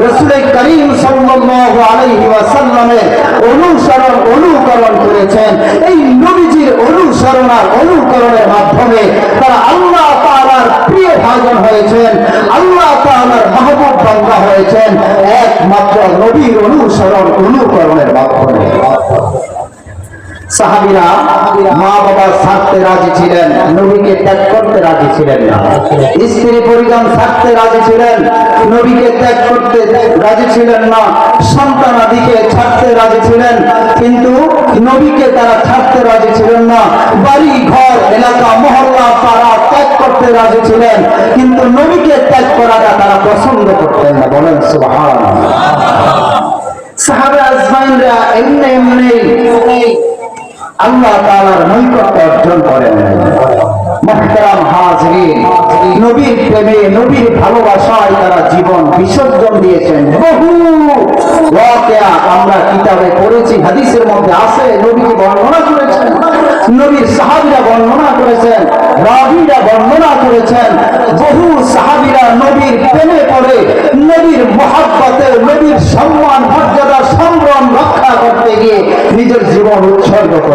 রসুল করিম সাল্লাল্লাহু অনুসরণ, অনুকরণ করেছেন। এই নবীজির অনুসরণ আর অনুকরণের মাধ্যমে তারা আল্লাহ তাআলার প্রিয় ভাজন হয়েছেন, আল্লাহ তাআলার মাহবুব বান্দা হয়েছেন। একমাত্র নবীর অনুসরণ, অনুকরণের মাধ্যমে। সাহাবিরা মা বাবা ছাড়তে রাজি ছিলেন, নবীকে ত্যাগ করতে রাজি ছিলেন না। স্ত্রী পরিজন ছাড়তে রাজি ছিলেন, নবীকে ত্যাগ করতে রাজি ছিলেন না ছাড়তে রাজি ছিলেন, কিন্তু নবীকে তারা ছাড়তে রাজি ছিলেন না। বাড়ি, ঘর, এলাকা, মহল্লা, পাড়া ত্যাগ করতে রাজি ছিলেন, কিন্তু নবীকে ত্যাগ করাটা তারা পছন্দ করতেন না। বলেন, সুবহানাল্লাহ। সাহাবে আজমাইনরা এমনি এমনি আল্লাহ তাআলার নৈকট্য অর্জন করেন। মুহতারাম হাজরিন, নবীর প্রেমে, নবীর ভালোবাসায় তারা জীবন বিসর্জন দিয়েছেন। বহু ওয়াকিয়া আমরা কিতাবে পড়েছি, হাদিসের মধ্যে আছে, নবীকে বর্ণনা করেছেন, নবীর সাহাবীরা বর্ণনা করেছেন বর্ণনা করেছেন, বহু সাহাবীরা নবীর প্রেমে পড়ে, নবীর মহাব্বতে, নবীর সম্মান, মর্যাদা, সম্ভ্রম রক্ষা করতে গিয়ে নিজের জীবন উৎসর্গ করে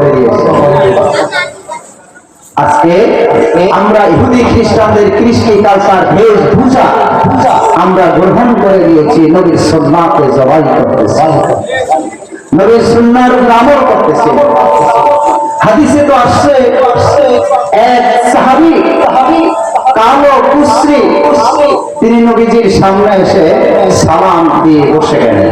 আজকে আমরা ইহুদি খ্রিস্টানদের কৃষ্টি কালচার বেশভূষা আমরা গ্রহণ করে নিয়েছি নবীর সন্নাকে জবাই নবীর করতেছি। হাদিসে তো আসছে, এক সাহাবি, কালো কুশ্রী তিনি নবীজির সামনে এসে সালাম দিয়ে বসে গেলেন।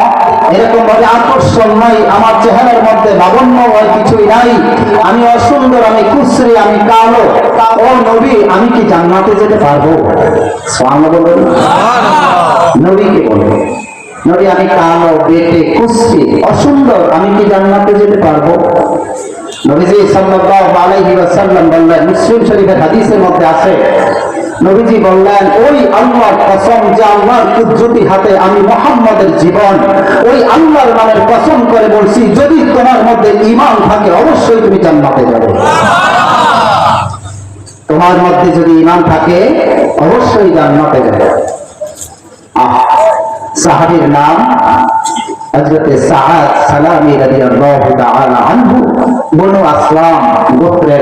এরকম ভাবে আকর্ষণ নাই, আমার চেহারার মধ্যে লাবণ্য হয় কিছুই নাই। আমি অসুন্দর, আমি কুশ্রী, আমি কালো। ও নবী, আমি কি জান্নাতে যেতে পারব। নবীকে বলব নবী, আমি কালো, বেটে, কুশ্রী, অসুন্দর, আমি কি জান্নাতে যেতে পারব? নবীজি সাল্লাল্লাহু আলাইহি ওয়াসাল্লাম বললেন, মুসলিম শরীফের হাদিসের মধ্যে আছে নবীজি বললেন, ওই আল্লাহর কসম যে আল্লাহর কুদরতি হাতে আমি মোহাম্মদের জীবন, ওই আল্লাহর নামের কসম করে বলছি, যদি তোমার মধ্যে ইমান থাকে, অবশ্যই তুমি জান্নাতে যাবে। তোমার মধ্যে যদি ইমান থাকে, অবশ্যই জান্নাতে যাবে। সাহাবীর নাম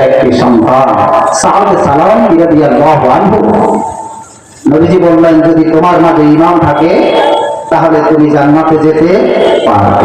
একটি সন্তান। সাআদ সালামী রাদিয়াল্লাহু আনহু। নবীজি বললেন, যদি তোমার মাঝে ইমান থাকে, তাহলে তুমি জান্নাতে যেতে পারবে।